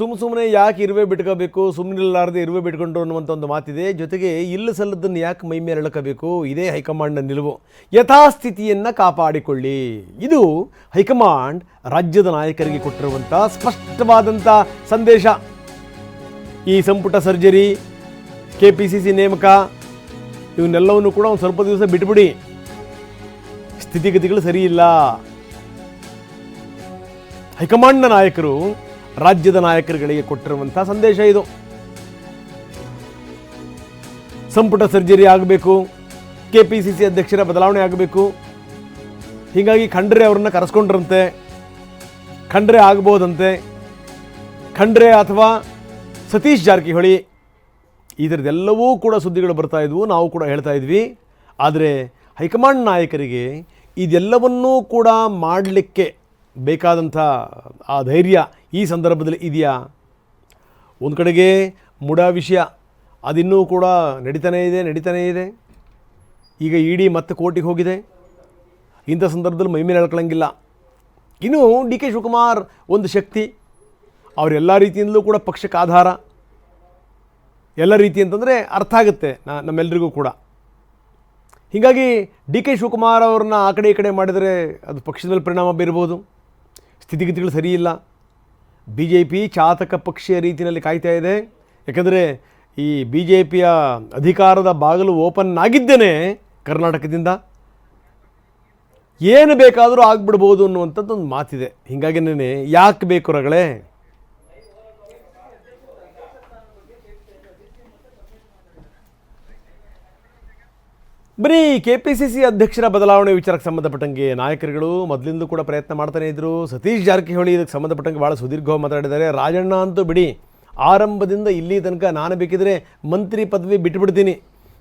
ಸುಮ್ ಸುಮ್ಮನೆ ಯಾಕೆ ಇರುವೆ ಬಿಟ್ಕೋಬೇಕು ಸುಮ್ಮನಿಲ್ಲಾರದೆ ಇರುವೆ ಬಿಟ್ಕೊಂಡು ಅನ್ನುವಂಥ ಒಂದು ಮಾತಿದೆ. ಜೊತೆಗೆ ಇಲ್ಲ ಸಲ್ಲದನ್ನು ಯಾಕೆ ಮೈ ಮೇಲೆ ಎಳ್ಕೋಬೇಕು? ಇದೇ ಹೈಕಮಾಂಡ್ನ ನಿಲುವು. ಯಥಾಸ್ಥಿತಿಯನ್ನು ಕಾಪಾಡಿಕೊಳ್ಳಿ. ಇದು ಹೈಕಮಾಂಡ್ ರಾಜ್ಯದ ನಾಯಕರಿಗೆ ಕೊಟ್ಟಿರುವಂಥ ಸ್ಪಷ್ಟವಾದಂಥ ಸಂದೇಶ. ಈ ಸಂಪುಟ ಸರ್ಜರಿ ಕೆ ಸಿ ಸಿ ನೇಮಕ, ಇವನ್ನೆಲ್ಲವನ್ನು ಕೂಡ ಒಂದು ಸ್ವಲ್ಪ ದಿವಸ ಬಿಟ್ಬಿಡಿ. ಸ್ಥಿತಿಗತಿಗಳು ಸರಿಯಿಲ್ಲ. ಹೈಕಮಾಂಡ್ನ ನಾಯಕರು ರಾಜ್ಯದ ನಾಯಕರುಗಳಿಗೆ ಕೊಟ್ಟಿರುವಂತಹ ಸಂದೇಶ ಇದು. ಸಂಪುಟ ಸರ್ಜರಿ ಆಗಬೇಕು ಕೆ ಅಧ್ಯಕ್ಷರ ಬದಲಾವಣೆ ಆಗಬೇಕು. ಹೀಗಾಗಿ ಖಂಡ್ರೆ ಅವರನ್ನು ಕರೆಸ್ಕೊಂಡ್ರಂತೆ, ಖಂಡ್ರೆ ಆಗ್ಬೋದಂತೆ. ಖಂಡ್ರೆ ಅಥವಾ ಸತೀಶ್ ಜಾರಕಿಹೊಳಿ ಈ ಥರದ್ದೆಲ್ಲವೂ ಕೂಡ ಸುದ್ದಿಗಳು ಬರ್ತಾ ಇದ್ವು, ನಾವು ಕೂಡ ಹೇಳ್ತಾ ಇದ್ವಿ. ಆದರೆ ಹೈಕಮಾಂಡ್ ನಾಯಕರಿಗೆ ಇದೆಲ್ಲವನ್ನೂ ಕೂಡ ಮಾಡಲಿಕ್ಕೆ ಬೇಕಾದಂಥ ಆ ಧೈರ್ಯ ಈ ಸಂದರ್ಭದಲ್ಲಿ ಇದೆಯಾ? ಒಂದು ಕಡೆಗೆ ಮುಡ ವಿಷಯ, ಅದಿನ್ನೂ ಕೂಡ ನಡೀತಾನೇ ಇದೆ ನಡೀತಾನೇ ಇದೆ. ಈಗ ಇಡಿ ಮತ್ತೆ ಕೋರ್ಟಿಗೆ ಹೋಗಿದೆ. ಇಂಥ ಸಂದರ್ಭದಲ್ಲಿ ಮೈ ಮೇಲೆ ಹೇಳ್ಕೊಳ್ಳಂಗಿಲ್ಲ ಇನ್ನು ಡಿ ಕೆ ಶಿವಕುಮಾರ್ ಒಂದು ಶಕ್ತಿ. ಅವರೆಲ್ಲ ರೀತಿಯಿಂದಲೂ ಕೂಡ ಪಕ್ಷಕ್ಕೆ ಆಧಾರ. ಎಲ್ಲ ರೀತಿ ಅಂತಂದರೆ ಅರ್ಥ ಆಗುತ್ತೆ ನಾ- ನಮ್ಮೆಲ್ಲರಿಗೂ ಕೂಡ. ಹೀಗಾಗಿ ಡಿ ಕೆ ಶಿವಕುಮಾರ್ ಅವ್ರನ್ನ ಆ ಕಡೆ ಈ ಕಡೆ ಮಾಡಿದರೆ ಅದು ಪಕ್ಷದಲ್ಲಿ ಪರಿಣಾಮ ಬೀರ್ಬೋದು. ಸ್ಥಿತಿಗತಿಗಳು ಸರಿಯಿಲ್ಲ. ಬಿ ಜೆ ಪಿ ಚಾತಕ ಪಕ್ಷೀಯ ರೀತಿಯಲ್ಲಿ ಕಾಯ್ತಾ ಇದೆ. ಯಾಕಂದರೆ ಈ ಬಿ ಜೆ ಪಿಯ ಅಧಿಕಾರದ ಬಾಗಿಲು ಓಪನ್ ಆಗಿದ್ದೇನೆ ಕರ್ನಾಟಕದಿಂದ. ಏನು ಬೇಕಾದರೂ ಆಗ್ಬಿಡ್ಬೋದು ಅನ್ನುವಂಥದ್ದು ಒಂದು ಮಾತಿದೆ ಹೀಗಾಗಿನೇ ಯಾಕೆ ಬೇಕು ರಗಳೇ? ಬರೀ ಕೆ ಪಿ ಸಿ ಸಿ ಅಧ್ಯಕ್ಷರ ಬದಲಾವಣೆ ವಿಚಾರಕ್ಕೆ ಸಂಬಂಧಪಟ್ಟಂಗೆ ನಾಯಕರುಗಳು ಮೊದಲಿಂದ ಕೂಡ ಪ್ರಯತ್ನ ಮಾಡ್ತಾನೆ ಇದ್ರು. ಸತೀಶ್ ಜಾರಕಿಹೊಳಿ ಇದಕ್ಕೆ ಸಂಬಂಧಪಟ್ಟಂಗೆ ಭಾಳ ಸುದೀರ್ಘವಾಗಿ ಮಾತಾಡಿದ್ದಾರೆ. ರಾಜಣ್ಣ ಅಂತೂ ಬಿಡಿ, ಆರಂಭದಿಂದ ಇಲ್ಲಿ ತನಕ ನಾನು ಬೇಕಿದ್ರೆ ಮಂತ್ರಿ ಪದವಿ ಬಿಟ್ಟುಬಿಡ್ತೀನಿ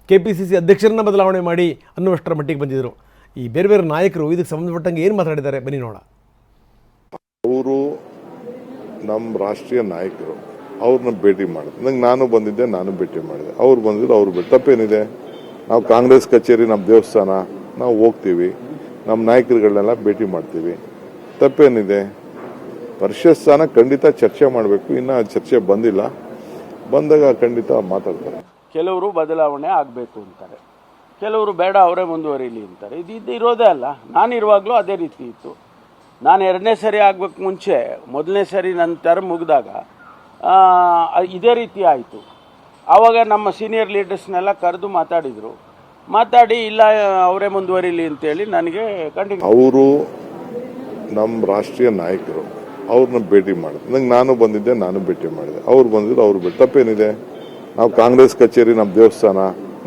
ಕೆ ಪಿ ಸಿ ಸಿ ಅಧ್ಯಕ್ಷರನ್ನ ಬದಲಾವಣೆ ಮಾಡಿ ಅನ್ನುವಷ್ಟರ ಮಟ್ಟಿಗೆ ಬಂದಿದ್ದರು ಈ ಬೇರೆ ಬೇರೆ ನಾಯಕರು ಇದಕ್ಕೆ ಸಂಬಂಧಪಟ್ಟಂಗೆ ಏನು ಮಾತಾಡಿದ್ದಾರೆ? ಬನ್ನಿ ನೋಡ ಅವರು ನಮ್ಮ ರಾಷ್ಟ್ರೀಯ ನಾಯಕರು. ಅವ್ರನ್ನ ಭೇಟಿ ಮಾಡಿದೆ ನಂಗೆ ನಾನು ಬಂದಿದ್ದೆ, ನಾನು ಭೇಟಿ ಮಾಡಿದೆ. ಅವ್ರು ಬಂದಿದ್ರು, ಅವ್ರು ಬಿಟ್ಟು ತಪ್ಪೇನಿದೆ? ನಾವು ಕಾಂಗ್ರೆಸ್ ಕಚೇರಿ, ನಮ್ಮ ದೇವಸ್ಥಾನ, ನಾವು ಹೋಗ್ತೀವಿ. ನಮ್ಮ ನಾಯಕರುಗಳನ್ನೆಲ್ಲ ಭೇಟಿ ಮಾಡ್ತೀವಿ. ತಪ್ಪೇನಿದೆ? ಪರಿಷತ್ ಸ್ಥಾನ ಖಂಡಿತ ಚರ್ಚೆ ಮಾಡಬೇಕು. ಇನ್ನೂ ಚರ್ಚೆ ಬಂದಿಲ್ಲ. ಬಂದಾಗ ಖಂಡಿತ ಮಾತಾಡ್ತಾರೆ. ಕೆಲವರು ಬದಲಾವಣೆ ಆಗಬೇಕು ಅಂತಾರೆ. ಕೆಲವರು ಬೇಡ, ಅವರೇ ಮುಂದುವರಿಲಿ ಅಂತಾರೆ. ಇದು ಇದು ಇರೋದೇ ಅಲ್ಲ. ನಾನು ಇರುವಾಗಲೂ ಅದೇ ರೀತಿ ಇತ್ತು. ನಾನು ಎರಡನೇ ಸರಿ ಆಗ್ಬೇಕು ಮುಂಚೆ, ಮೊದಲನೇ ಸರಿ ನನ್ನ ಟರ್ಮ್ ಮುಗಿದಾಗ ಇದೇ ರೀತಿ ಆಯಿತು. ಆವಾಗ ನಮ್ಮ ಸೀನಿಯರ್ ಲೀಡರ್ಸ್ನೆಲ್ಲ ಕರೆದು ಮಾತಾಡಿದರು. ಮಾತಾಡಿ, ಇಲ್ಲ, ಅವರೇ ಮುಂದುವರಿಲಿ ಅಂತೇಳಿ ನನಗೆ ಕಂಟಿನ್ಯೂ ಅವರು ನಮ್ಮ ರಾಷ್ಟ್ರೀಯ ನಾಯಕರು, ಅವ್ರನ್ನ ಭೇಟಿ ಮಾಡಿದೆ ನಂಗೆ ನಾನು ಬಂದಿದ್ದೆ, ನಾನು ಭೇಟಿ ಮಾಡಿದೆ. ಅವ್ರು ಬಂದಿದ್ದು ಅವ್ರು ಬಿಟ್ಟು. ತಪ್ಪೇನಿದೆ? ನಾವು ಕಾಂಗ್ರೆಸ್ ಕಚೇರಿ ನಮ್ಮ ದೇವಸ್ಥಾನ,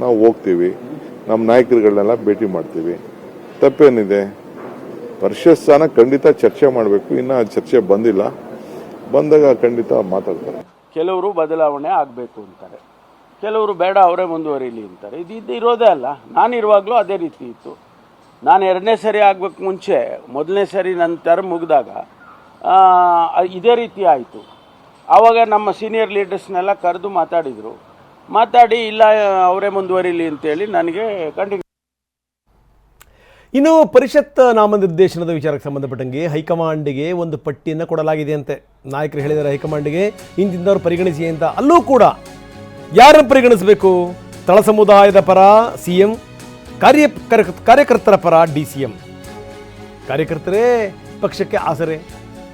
ನಾವು ಹೋಗ್ತೀವಿ. ನಮ್ಮ ನಾಯಕರುಗಳನ್ನೆಲ್ಲ ಭೇಟಿ ಮಾಡ್ತೀವಿ. ತಪ್ಪೇನಿದೆ? ಪರಿಷತ್ ಸ್ಥಾನ ಖಂಡಿತ ಚರ್ಚೆ ಮಾಡಬೇಕು. ಇನ್ನೂ ಚರ್ಚೆ ಬಂದಿಲ್ಲ. ಬಂದಾಗ ಖಂಡಿತ ಮಾತಾಡ್ತಾರೆ. ಕೆಲವರು ಬದಲಾವಣೆ ಆಗಬೇಕು ಅಂತಾರೆ. ಕೆಲವರು ಬೇಡ, ಅವರೇ ಮುಂದುವರಿಲಿ ಅಂತಾರೆ. ಇದು ಇದು ಇರೋದೇ ಅಲ್ಲ. ನಾನು ಇರುವಾಗಲೂ ಅದೇ ರೀತಿ ಇತ್ತು. ನಾನು ಎರಡನೇ ಸರಿ ಆಗ್ಬೇಕು ಮುಂಚೆ, ಮೊದಲನೇ ಸರಿ ನನ್ನ ಟರ್ಮ್ ಮುಗಿದಾಗ ಇದೇ ರೀತಿ ಆಯಿತು. ಆವಾಗ ನಮ್ಮ ಸೀನಿಯರ್ ಲೀಡರ್ಸ್ನೆಲ್ಲ ಕರೆದು ಮಾತಾಡಿದರು. ಮಾತಾಡಿ, ಇಲ್ಲ, ಅವರೇ ಮುಂದುವರಿಲಿ ಅಂತೇಳಿ ನನಗೆ ಕಂಟಿನ್ಯೂ ಇನ್ನು ಪರಿಷತ್ ನಾಮನಿರ್ದೇಶನದ ವಿಚಾರಕ್ಕೆ ಸಂಬಂಧಪಟ್ಟಂಗೆ ಹೈಕಮಾಂಡ್ಗೆ ಒಂದು ಪಟ್ಟಿಯನ್ನು ಕೊಡಲಾಗಿದೆ ಅಂತೆ ನಾಯಕರು ಹೇಳಿದ್ದಾರೆ ಹೈಕಮಾಂಡ್ಗೆ, ಇಂತಿಂದವ್ರು ಪರಿಗಣಿಸಿ ಅಂತ. ಅಲ್ಲೂ ಕೂಡ ಯಾರನ್ನು ಪರಿಗಣಿಸಬೇಕು? ತಳ ಸಮುದಾಯದ ಪರ ಸಿ ಎಂ ಕಾರ್ಯ ಕರ- ಕಾರ್ಯಕರ್ತರ ಪರ ಡಿ ಸಿ ಎಂ ಕಾರ್ಯಕರ್ತರೇ ಪಕ್ಷಕ್ಕೆ ಆಸರೆ.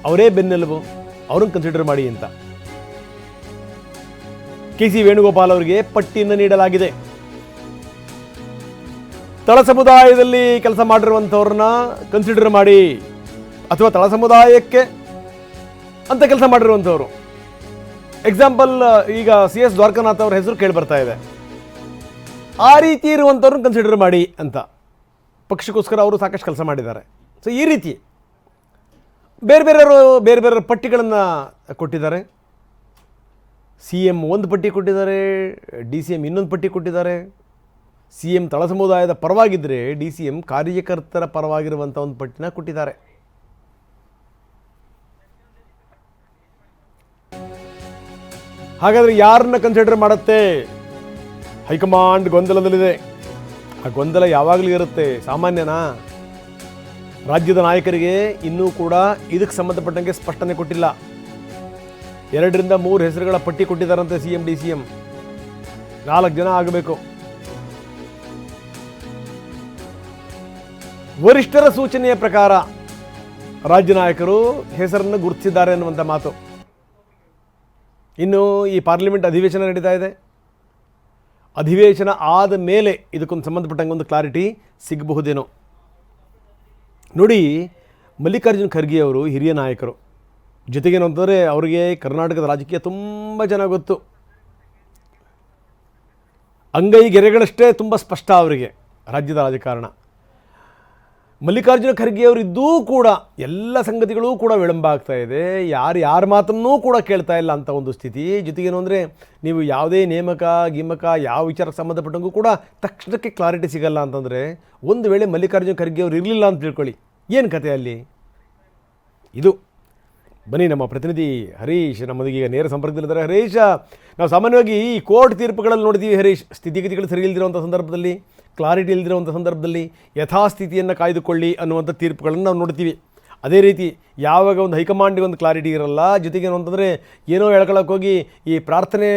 ಅವರೇ ಬೆನ್ನೆಲುಬು. ಅವ್ರನ್ನ ಕನ್ಸಿಡರ್ ಮಾಡಿ ಅಂತ. ಕೆ ಸಿ ವೇಣುಗೋಪಾಲ್ ಅವರಿಗೆ ಪಟ್ಟಿಯನ್ನು ನೀಡಲಾಗಿದೆ. ತಳ ಸಮುದಾಯದಲ್ಲಿ ಕೆಲಸ ಮಾಡಿರುವಂಥವ್ರನ್ನ ಕನ್ಸಿಡರ್ ಮಾಡಿ ಅಥವಾ ತಳ ಸಮುದಾಯಕ್ಕೆ ಅಂತ ಕೆಲಸ ಮಾಡಿರುವಂಥವ್ರು. ಎಕ್ಸಾಂಪಲ್ ಈಗ ಸಿ ಎಸ್ ದ್ವಾರಕನಾಥ್ ಅವ್ರ ಹೆಸರು ಕೇಳಿ ಬರ್ತಾ ಇದೆ. ಆ ರೀತಿ ಇರುವಂಥವ್ರನ್ನ ಕನ್ಸಿಡರ್ ಮಾಡಿ ಅಂತ. ಪಕ್ಷಕ್ಕೋಸ್ಕರ ಅವರು ಸಾಕಷ್ಟು ಕೆಲಸ ಮಾಡಿದ್ದಾರೆ. ಸೊ ಈ ರೀತಿ ಬೇರೆ ಬೇರೆಯವರು ಬೇರೆ ಬೇರೆ ಪಟ್ಟಿಗಳನ್ನು ಕೊಟ್ಟಿದ್ದಾರೆ. ಸಿ ಎಂ ಒಂದು ಪಟ್ಟಿ ಕೊಟ್ಟಿದ್ದಾರೆ ಡಿ ಸಿ ಎಂ ಇನ್ನೊಂದು ಪಟ್ಟಿ ಕೊಟ್ಟಿದ್ದಾರೆ. ಸಿ ಎಂ ತಳ ಸಮುದಾಯದ ಪರವಾಗಿದ್ದರೆ ಡಿ ಸಿ ಎಂ ಕಾರ್ಯಕರ್ತರ ಪರವಾಗಿರುವಂಥ ಒಂದು ಪಟ್ಟಿನ ಕೊಟ್ಟಿದ್ದಾರೆ. ಹಾಗಾದರೆ ಯಾರನ್ನ ಕನ್ಸಿಡರ್ ಮಾಡುತ್ತೆ? ಹೈಕಮಾಂಡ್ ಗೊಂದಲದಲ್ಲಿದೆ. ಆ ಗೊಂದಲ ಯಾವಾಗಲೂ ಇರುತ್ತೆ, ಸಾಮಾನ್ಯನಾ? ರಾಜ್ಯದ ನಾಯಕರಿಗೆ ಇನ್ನೂ ಕೂಡ ಇದಕ್ಕೆ ಸಂಬಂಧಪಟ್ಟಂಗೆ ಸ್ಪಷ್ಟನೆ ಕೊಟ್ಟಿಲ್ಲ. ಎರಡರಿಂದ ಮೂರು ಹೆಸರುಗಳ ಪಟ್ಟಿ ಕೊಟ್ಟಿದ್ದಾರಂತೆ C M, D C M. ನಾಲ್ಕು ಜನ ಆಗಬೇಕು. ವರಿಷ್ಠರ ಸೂಚನೆಯ ಪ್ರಕಾರ ರಾಜ್ಯ ನಾಯಕರು ಹೆಸರನ್ನು ಗುರುತಿಸಿದ್ದಾರೆ ಅನ್ನುವಂಥ ಮಾತು. ಇನ್ನು ಈ ಪಾರ್ಲಿಮೆಂಟ್ ಅಧಿವೇಶನ ನಡೀತಾ ಇದೆ. ಅಧಿವೇಶನ ಆದ ಮೇಲೆ ಇದಕ್ಕೊಂದು ಸಂಬಂಧಪಟ್ಟಂಗೆ ಒಂದು ಕ್ಲಾರಿಟಿ ಸಿಗಬಹುದೇನೋ. ನೋಡಿ, ಮಲ್ಲಿಕಾರ್ಜುನ್ ಖರ್ಗೆ ಅವರು ಹಿರಿಯ ನಾಯಕರು. ಜೊತೆಗೇನು ಅಂತಂದರೆ ಅವರಿಗೆ ಕರ್ನಾಟಕದ ರಾಜಕೀಯ ತುಂಬ ಚೆನ್ನಾಗಿ ಗೊತ್ತು. ಅಂಗೈ ಗೆರೆಗಳಷ್ಟೇ ತುಂಬ ಸ್ಪಷ್ಟ ಅವರಿಗೆ ರಾಜ್ಯದ ರಾಜಕಾರಣ. ಮಲ್ಲಿಕಾರ್ಜುನ ಖರ್ಗೆ ಅವರಿದ್ದೂ ಕೂಡ ಎಲ್ಲ ಸಂಗತಿಗಳೂ ಕೂಡ ವಿಳಂಬ ಆಗ್ತಾ ಇದೆ. ಯಾರು ಯಾರ ಮಾತನ್ನೂ ಕೂಡ ಕೇಳ್ತಾ ಇಲ್ಲ ಅಂತ ಒಂದು ಸ್ಥಿತಿ. ಜೊತೆಗೇನು ಅಂದರೆ ನೀವು ಯಾವುದೇ ನೇಮಕ, ಗಿಮಕ ಯಾವ ವಿಚಾರಕ್ಕೆ ಸಂಬಂಧಪಟ್ಟಂಗೂ ಕೂಡ ತಕ್ಷಣಕ್ಕೆ ಕ್ಲಾರಿಟಿ ಸಿಗಲ್ಲ ಅಂತಂದರೆ ಒಂದು ವೇಳೆ ಮಲ್ಲಿಕಾರ್ಜುನ ಖರ್ಗೆ ಅವರು ಇರಲಿಲ್ಲ ಅಂತ ತಿಳ್ಕೊಳ್ಳಿ. ಏನು ಕತೆ ಅಲ್ಲಿ? ಇದು. ಬನ್ನಿ ನಮ್ಮ ಪ್ರತಿನಿಧಿ ಹರೀಶ್ ನಮ್ಮದೀಗ ಈಗ ನೇರ ಸಂಪರ್ಕದಲ್ಲಿದ್ದಾರೆ ಹರೀಶ, ನಾವು ಸಾಮಾನ್ಯವಾಗಿ ಈ ಕೋರ್ಟ್ ತೀರ್ಪುಗಳಲ್ಲಿ ನೋಡಿದ್ದೀವಿ ಹರೀಶ್. ಸ್ಥಿತಿಗತಿಗಳು ಸರಿ ಇಲ್ದಿರುವಂಥ ಸಂದರ್ಭದಲ್ಲಿ ಕ್ಲಾರಿಟಿ ಇಲ್ಲದಿರುವಂಥ ಸಂದರ್ಭದಲ್ಲಿ ಯಥಾಸ್ಥಿತಿಯನ್ನು ಕಾಯ್ದುಕೊಳ್ಳಿ ಅನ್ನುವಂಥ ತೀರ್ಪುಗಳನ್ನು ನಾವು ನೋಡ್ತೀವಿ. ಅದೇ ರೀತಿ ಯಾವಾಗ ಒಂದು ಹೈಕಮಾಂಡಿಗೆ ಒಂದು ಕ್ಲಾರಿಟಿ ಇರಲ್ಲ, ಜೊತೆಗೆ ಏನು ಅಂತಂದರೆ ಏನೋ ಎಳ್ಕೊಳಕ್ಕೆ ಹೋಗಿ ಈ ಪ್ರಾರ್ಥನೆ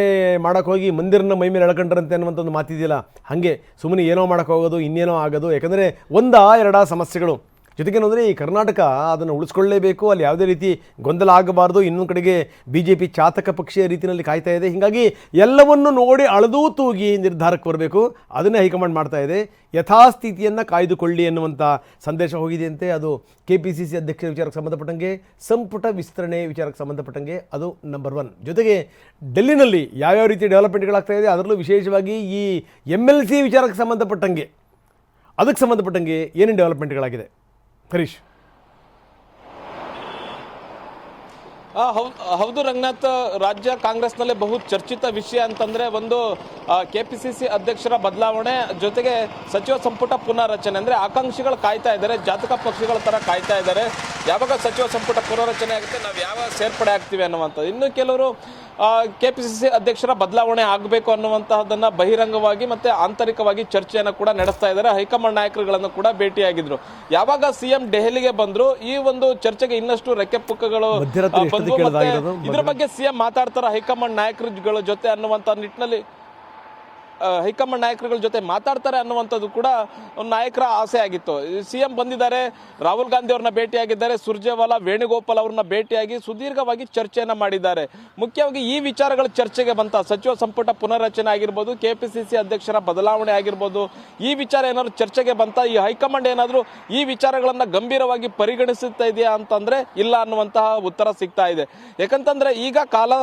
ಮಾಡೋಕ್ಕೆ ಹೋಗಿ ಮಂದಿರನ ಮೈ ಮೇಲೆ ಎಳ್ಕೊಂಡ್ರಂತೆ ಅನ್ನುವಂಥ ಒಂದು ಮಾತಿದೆಯಲ್ಲ, ಹಾಗೆ ಸುಮ್ಮನೆ ಏನೋ ಮಾಡೋಕ್ಕೆ ಹೋಗೋದು, ಇನ್ನೇನೋ ಆಗೋದು, ಯಾಕಂದರೆ ಒಂದಾ ಎರಡಾ ಸಮಸ್ಯೆಗಳು. ಜೊತೆಗೇನು ಅಂದರೆ ಈ ಕರ್ನಾಟಕ ಅದನ್ನು ಉಳಿಸ್ಕೊಳ್ಳೇಬೇಕು, ಅಲ್ಲಿ ಯಾವುದೇ ರೀತಿ ಗೊಂದಲ ಆಗಬಾರ್ದು, ಇನ್ನೊಂದು ಕಡೆಗೆ ಬಿ ಜೆ ಪಿ ಚಾತಕ ಪಕ್ಷೀಯ ರೀತಿಯಲ್ಲಿ ಕಾಯ್ತಾ ಇದೆ. ಹೀಗಾಗಿ ಎಲ್ಲವನ್ನು ನೋಡಿ ಅಳದೂ ತೂಗಿ ನಿರ್ಧಾರಕ್ಕೆ ಬರಬೇಕು. ಅದನ್ನೇ ಹೈಕಮಾಂಡ್ ಮಾಡ್ತಾ ಇದೆ. ಯಥಾಸ್ಥಿತಿಯನ್ನು ಕಾಯ್ದುಕೊಳ್ಳಿ ಎನ್ನುವಂಥ ಸಂದೇಶ ಹೋಗಿದೆಯಂತೆ. ಅದು ಕೆ ಪಿ ಸಿ ಸಿ ಅಧ್ಯಕ್ಷರ ವಿಚಾರಕ್ಕೆ ಸಂಬಂಧಪಟ್ಟಂಗೆ, ಸಂಪುಟ ವಿಸ್ತರಣೆ ವಿಚಾರಕ್ಕೆ ಸಂಬಂಧಪಟ್ಟಂಗೆ ಅದು ನಂಬರ್ ಒನ್ ಜೊತೆಗೆ ಡೆಲ್ಲಿನಲ್ಲಿ ಯಾವ್ಯಾವ ರೀತಿ ಡೆವಲಪ್ಮೆಂಟ್ಗಳಾಗ್ತಾ ಇದೆ, ಅದರಲ್ಲೂ ವಿಶೇಷವಾಗಿ ಈ ಎಂ ಎಲ್ ಸಿ ವಿಚಾರಕ್ಕೆ ಸಂಬಂಧಪಟ್ಟಂಗೆ, ಅದಕ್ಕೆ ಸಂಬಂಧಪಟ್ಟಂಗೆ ಏನೇನು ಡೆವಲಪ್ಮೆಂಟ್ಗಳಾಗಿದೆ? ಹರೀಶ್. ಹೌದು ರಂಗನಾಥ್, ರಾಜ್ಯ ಕಾಂಗ್ರೆಸ್ನಲ್ಲಿ ಬಹು ಚರ್ಚಿತ ವಿಷಯ ಅಂತಂದ್ರೆ ಒಂದು ಕೆಪಿಸಿಸಿ ಅಧ್ಯಕ್ಷರ ಬದಲಾವಣೆ ಜೊತೆಗೆ ಸಚಿವ ಸಂಪುಟ ಪುನರ್ರಚನೆ ಅಂದ್ರೆ ಆಕಾಂಕ್ಷಿಗಳು ಕಾಯ್ತಾ ಇದ್ದಾರೆ, ಜಾತಕ ಪಕ್ಷಗಳ ತರ ಕಾಯ್ತಾ ಇದ್ದಾರೆ. ಯಾವಾಗ ಸಚಿವ ಸಂಪುಟ ಪುನರ್ರಚನೆ ಆಗುತ್ತೆ, ನಾವು ಯಾವಾಗ ಸೇರ್ಪಡೆ ಆಗ್ತೀವಿ ಅನ್ನುವಂಥದ್ದು. ಇನ್ನು ಕೆಲವರು ಕೆಪಿಸಿಸಿ ಅಧ್ಯಕ್ಷರ ಬದಲಾವಣೆ ಆಗಬೇಕು ಅನ್ನುವಂತಹದನ್ನ ಬಹಿರಂಗವಾಗಿ ಮತ್ತೆ ಆಂತರಿಕವಾಗಿ ಚರ್ಚೆಯನ್ನು ಕೂಡ ನಡೆಸ್ತಾ ಇದ್ದಾರೆ. ಹೈಕಮಾಂಡ್ ನಾಯಕರುಗಳನ್ನು ಕೂಡ ಭೇಟಿಯಾಗಿದ್ರು. ಯಾವಾಗ ಸಿಎಂ ದೆಹಲಿಗೆ ಬಂದ್ರು ಈ ಒಂದು ಚರ್ಚೆಗೆ ಇನ್ನಷ್ಟು ರೆಕ್ಕೆ ಪುಕ್ಕಗಳು? ಇದ್ರ ಬಗ್ಗೆ ಸಿಎಂ ಮಾತಾಡ್ತಾರ ಹೈಕಮಾಂಡ್ ನಾಯಕರುಗಳ ಜೊತೆ ಅನ್ನುವಂತ ನಿಟ್ಟಿನಲ್ಲಿ? ಹೈಕಮಾಂಡ್ ನಾಯಕರುಗಳ ಜೊತೆ ಮಾತಾಡ್ತಾರೆ ಅನ್ನುವಂಥದ್ದು ಕೂಡ ನಾಯಕರ ಆಸೆ ಆಗಿತ್ತು. ಸಿಎಂ ಬಂದಿದ್ದಾರೆ, ರಾಹುಲ್ ಗಾಂಧಿ ಅವ್ರನ್ನ ಭೇಟಿಯಾಗಿದ್ದಾರೆ, ಸುರ್ಜೇವಾಲಾ, ವೇಣುಗೋಪಾಲ್ ಅವ್ರನ್ನ ಭೇಟಿಯಾಗಿ ಸುದೀರ್ಘವಾಗಿ ಚರ್ಚೆಯನ್ನು ಮಾಡಿದ್ದಾರೆ. ಮುಖ್ಯವಾಗಿ ಈ ವಿಚಾರಗಳು ಚರ್ಚೆಗೆ ಬಂತ, ಸಚಿವ ಸಂಪುಟ ಪುನರ್ರಚನೆ ಆಗಿರ್ಬೋದು, ಕೆಪಿಸಿಸಿ ಅಧ್ಯಕ್ಷರ ಬದಲಾವಣೆ ಆಗಿರ್ಬೋದು, ಈ ವಿಚಾರ ಏನಾದರೂ ಚರ್ಚೆಗೆ ಬಂತ? ಈ ಹೈಕಮಾಂಡ್ ಏನಾದರೂ ಈ ವಿಚಾರಗಳನ್ನು ಗಂಭೀರವಾಗಿ ಪರಿಗಣಿಸುತ್ತಾ ಇದೆಯಾ ಅಂತಂದ್ರೆ ಇಲ್ಲ ಅನ್ನುವಂತಹ ಉತ್ತರ ಸಿಗ್ತಾ ಇದೆ. ಯಾಕಂತಂದ್ರೆ ಈಗ ಕಾಲ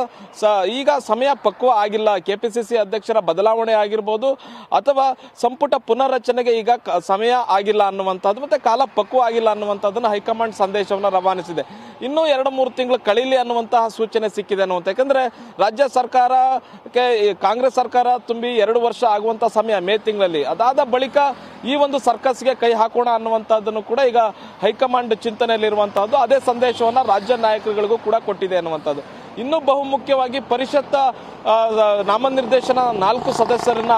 ಸ, ಈಗ ಸಮಯ ಪಕ್ವ ಆಗಿಲ್ಲ. ಕೆಪಿಸಿಸಿ ಅಧ್ಯಕ್ಷರ ಬದಲಾವಣೆ ಆಗಿರ್ಬೋದು ಅಥವಾ ಸಂಪುಟ ಪುನರ್ರಚನೆಗೆ ಈಗ ಸಮಯ ಆಗಿಲ್ಲ ಅನ್ನುವಂಥದ್ದು ಮತ್ತು ಕಾಲ ಪಕ್ವ ಆಗಿಲ್ಲ ಅನ್ನುವಂಥದ್ದನ್ನು ಹೈಕಮಾಂಡ್ ಸಂದೇಶವನ್ನು ರವಾನಿಸಿದೆ. ಇನ್ನೂ ಎರಡು ಮೂರು ತಿಂಗಳು ಕಳೀಲಿ ಅನ್ನುವಂತಹ ಸೂಚನೆ ಸಿಕ್ಕಿದೆ ಅನ್ನುವಂಥ ಯಾಕಂದರೆ ರಾಜ್ಯ ಸರ್ಕಾರಕ್ಕೆ ಕಾಂಗ್ರೆಸ್ ಸರ್ಕಾರ ತುಂಬಿ ಎರಡು ವರ್ಷ ಆಗುವಂಥ ಸಮಯ ಮೇ ತಿಂಗಳಲ್ಲಿ. ಅದಾದ ಬಳಿಕ ಈ ಒಂದು ಸರ್ಕಸ್ಗೆ ಕೈ ಹಾಕೋಣ ಅನ್ನುವಂಥದ್ದನ್ನು ಕೂಡ ಈಗ ಹೈಕಮಾಂಡ್ ಚಿಂತನೆಯಲ್ಲಿರುವಂತಹದ್ದು ಅದೇ ಸಂದೇಶವನ್ನು ರಾಜ್ಯ ನಾಯಕರುಗಳಿಗೂ ಕೂಡ ಕೊಟ್ಟಿದೆ ಅನ್ನುವಂಥದ್ದು. ಇನ್ನೂ ಬಹುಮುಖ್ಯವಾಗಿ ಪರಿಷತ್ ಆ, ನಾಮನಿರ್ದೇಶನ ನಾಲ್ಕು ಸದಸ್ಯರನ್ನ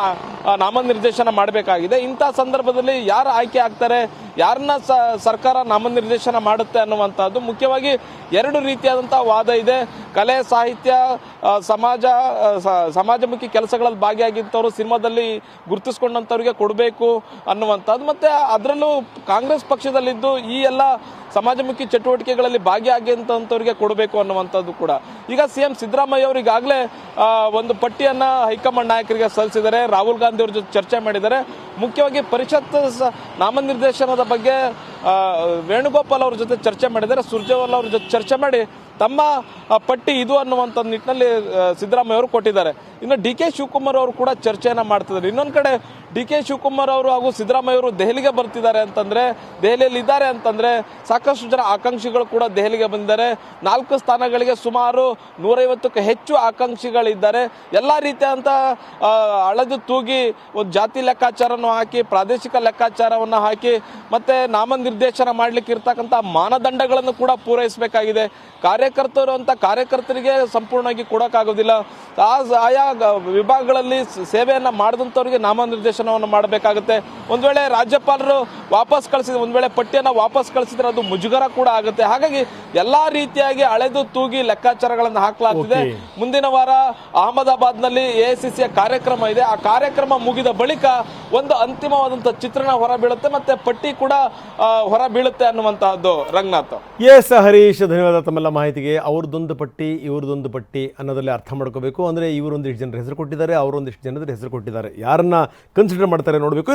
ನಾಮನಿರ್ದೇಶನ ಮಾಡಬೇಕಾಗಿದೆ. ಇಂಥ ಸಂದರ್ಭದಲ್ಲಿ ಯಾರು ಆಯ್ಕೆ ಆಗ್ತಾರೆ ಯಾರನ್ನ ಸರ್ಕಾರ ನಾಮನಿರ್ದೇಶನ ಮಾಡುತ್ತೆ ಅನ್ನುವಂಥದ್ದು ಮುಖ್ಯವಾಗಿ ಎರಡು ರೀತಿಯಾದಂಥ ವಾದ ಇದೆ. ಕಲೆ ಸಾಹಿತ್ಯ ಸಮಾಜ ಸಮಾಜಮುಖಿ ಕೆಲಸಗಳಲ್ಲಿ ಭಾಗಿಯಾಗಿದ್ದವರು ಸಿನಿಮಾದಲ್ಲಿ ಗುರುತಿಸ್ಕೊಂಡಂಥವ್ರಿಗೆ ಕೊಡಬೇಕು ಅನ್ನುವಂಥದ್ದು. ಮತ್ತೆ ಅದರಲ್ಲೂ ಕಾಂಗ್ರೆಸ್ ಪಕ್ಷದಲ್ಲಿದ್ದು ಈ ಎಲ್ಲ ಸಮಾಜಮುಖಿ ಚಟುವಟಿಕೆಗಳಲ್ಲಿ ಭಾಗಿಯಾಗಿಂತವ್ರಿಗೆ ಕೊಡಬೇಕು ಅನ್ನುವಂಥದ್ದು ಕೂಡ. ಈಗ ಸಿ ಎಂ ಸಿದ್ದರಾಮಯ್ಯ ಅವರು ಈಗಾಗಲೇ ಆ, ಒಂದು ಪಟ್ಟಿಯನ್ನ ಹೈಕಮಾಂಡ್ ನಾಯಕರಿಗೆ ಸಲ್ಲಿಸಿದ್ದಾರೆ. ರಾಹುಲ್ ಗಾಂಧಿ ಅವ್ರ ಜೊತೆ ಚರ್ಚೆ ಮಾಡಿದ್ದಾರೆ. ಮುಖ್ಯವಾಗಿ ಪರಿಷತ್ ನಾಮನಿರ್ದೇಶನದ ಬಗ್ಗೆ ವೇಣುಗೋಪಾಲ್ ಅವ್ರ ಜೊತೆ ಚರ್ಚೆ ಮಾಡಿದ್ದಾರೆ. ಸುರ್ಜೇವಾಲ್ ಅವ್ರ ಜೊತೆ ಚರ್ಚೆ ಮಾಡಿ ತಮ್ಮ ಪಟ್ಟಿ ಇದು ಅನ್ನುವಂಥ ನಿಟ್ಟಿನಲ್ಲಿ ಸಿದ್ದರಾಮಯ್ಯ ಅವರು ಕೊಟ್ಟಿದ್ದಾರೆ. ಇನ್ನು ಡಿ ಕೆ ಶಿವಕುಮಾರ್ ಅವರು ಕೂಡ ಚರ್ಚೆಯನ್ನು ಮಾಡ್ತಿದ್ದಾರೆ. ಇನ್ನೊಂದು ಕಡೆ ಡಿ ಕೆ ಶಿವಕುಮಾರ್ ಅವರು ಹಾಗೂ ಸಿದ್ದರಾಮಯ್ಯ ಅವರು ದೆಹಲಿಗೆ ಬರ್ತಿದ್ದಾರೆ ಅಂತಂದ್ರೆ, ದೆಹಲಿಯಲ್ಲಿ ಇದ್ದಾರೆ ಅಂತಂದ್ರೆ ಸಾಕಷ್ಟು ಜನ ಆಕಾಂಕ್ಷಿಗಳು ಕೂಡ ದೆಹಲಿಗೆ ಬಂದಿದ್ದಾರೆ. ನಾಲ್ಕು ಸ್ಥಾನಗಳಿಗೆ ಸುಮಾರು ನೂರೈವತ್ತಕ್ಕೂ ಹೆಚ್ಚು ಆಕಾಂಕ್ಷಿಗಳಿದ್ದಾರೆ. ಎಲ್ಲ ರೀತಿಯಾದಂಥ ಅಳದು ತೂಗಿ ಒಂದು ಜಾತಿ ಲೆಕ್ಕಾಚಾರವನ್ನು ಹಾಕಿ, ಪ್ರಾದೇಶಿಕ ಲೆಕ್ಕಾಚಾರವನ್ನು ಹಾಕಿ, ಮತ್ತೆ ನಾಮನಿರ್ದೇಶನ ಮಾಡ್ಲಿಕ್ಕೆ ಇರ್ತಕ್ಕಂಥ ಮಾನದಂಡಗಳನ್ನು ಕೂಡ ಪೂರೈಸಬೇಕಾಗಿದೆ. ಕಾರ್ಯಕರ್ತರು ಅಂತ ಕಾರ್ಯಕರ್ತರಿಗೆ ಸಂಪೂರ್ಣವಾಗಿ ಕೊಡೋಕ್ಕಾಗೋದಿಲ್ಲ. ಆ, ಆಯಾ ವಿಭಾಗಗಳಲ್ಲಿ ಸೇವೆಯನ್ನು ಮಾಡಿದಂಥವ್ರಿಗೆ ಮಾಡಿದಂಥವ್ರಿಗೆ ನಾಮನಿರ್ದೇಶನವನ್ನು ಮಾಡಬೇಕಾಗುತ್ತೆ. ಒಂದು ವೇಳೆ ರಾಜ್ಯಪಾಲರು ವಾಪಸ್ ಕಳಿಸಿದ ಒಂದು ವೇಳೆ ಪಟ್ಟಿಯನ್ನ ವಾಪಸ್ ಕಳಿಸಿದ್ರೆ ಅದು ಮುಜುಗರ ಕೂಡ ಆಗುತ್ತೆ. ಹಾಗಾಗಿ ಎಲ್ಲಾ ರೀತಿಯಾಗಿ ಅಳೆದು ತೂಗಿ ಲೆಕ್ಕಾಚಾರಗಳನ್ನು ಹಾಕಲಾಗ್ತಿದೆ. ಮುಂದಿನ ವಾರ ಅಹಮದಾಬಾದ್ನಲ್ಲಿ ಎಐಸಿಸಿಯ ಕಾರ್ಯಕ್ರಮ ಇದೆ. ಆ ಕಾರ್ಯಕ್ರಮ ಮುಗಿದ ಬಳಿಕ ಒಂದು ಅಂತಿಮವಾದಂತಹ ಚಿತ್ರಣ ಹೊರಬೀಳುತ್ತೆ ಮತ್ತೆ ಪಟ್ಟಿ ಕೂಡ ಹೊರಬೀಳುತ್ತೆ ಹೊರ ಬೀಳುತ್ತೆ ಅನ್ನುವಂತಹದ್ದು. ರಂಗನಾಥ್. ಎಸ್ ಹರೀಶ್ ಧನ್ಯವಾದ ತಮ್ಮೆಲ್ಲ ಮಾಹಿತಿಗೆ. ಅವ್ರದ್ದೊಂದು ಪಟ್ಟಿ ಇವ್ರದ್ದೊಂದು ಪಟ್ಟಿ ಅನ್ನೋದ್ರಲ್ಲಿ ಅರ್ಥ ಮಾಡ್ಕೋಬೇಕು. ಅಂದ್ರೆ ಇವರೊಂದಿಷ್ಟು ಜನರ ಹೆಸರು ಕೊಟ್ಟಿದ್ದಾರೆ ಅವರೊಂದಿಷ್ಟು ಜನರ ಹೆಸರು ಕೊಟ್ಟಿದ್ದಾರೆ. ಯಾರನ್ನ ಕನ್ಸಿಡರ್ ಮಾಡ್ತಾರೆ ನೋಡಬೇಕು.